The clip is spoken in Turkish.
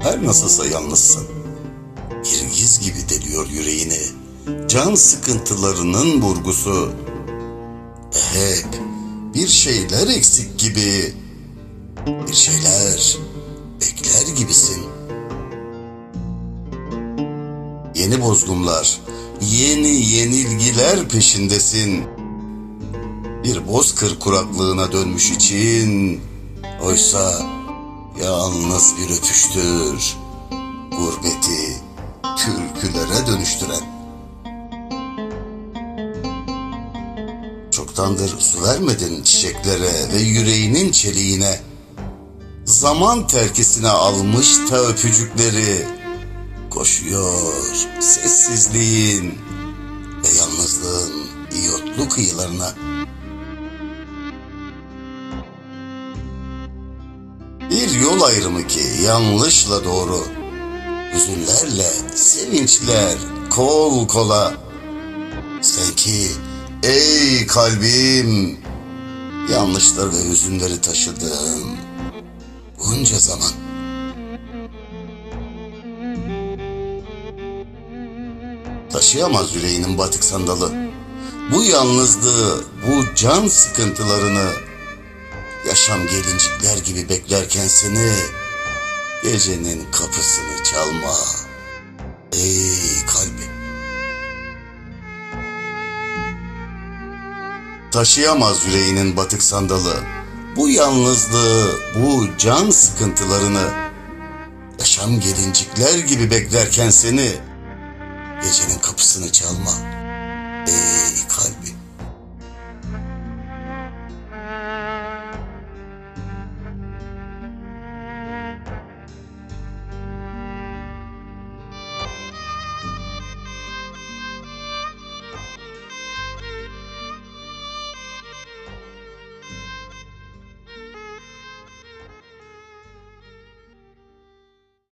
Her nasılsa yalnızsın. Bir giz gibi deliyor yüreğini. Can sıkıntılarının vurgusu. Hep bir şeyler eksik gibi. Bir şeyler bekler gibisin. Yeni bozgunlar, yeni yenilgiler peşindesin. Bir bozkır kuraklığına dönmüş için oysa yalnız bir öpüştür. Gurbeti türkülere dönüştüren. Çoktandır su vermedin çiçeklere ve yüreğinin çeliğine. Zaman terkisine almış ta öpücükleri. Koşuyor sessizliğin ve yalnızlığın iyotlu kıyılarına. Bir yol ayrımı ki yanlışla doğru. Hüzünlerle sevinçler kol kola. Sen ki ey kalbim yanlışlar ve hüzünleri taşıdın bunca zaman. Taşıyamaz yüreğinin batık sandalı. Bu yalnızlığı, bu can sıkıntılarını yaşam gelincikler gibi beklerken seni gecenin kapısını çalma. Ey kalbim. Taşıyamaz yüreğinin batık sandalı. Bu yalnızlığı, bu can sıkıntılarını yaşam gelincikler gibi beklerken seni gecenin kapısını çalma.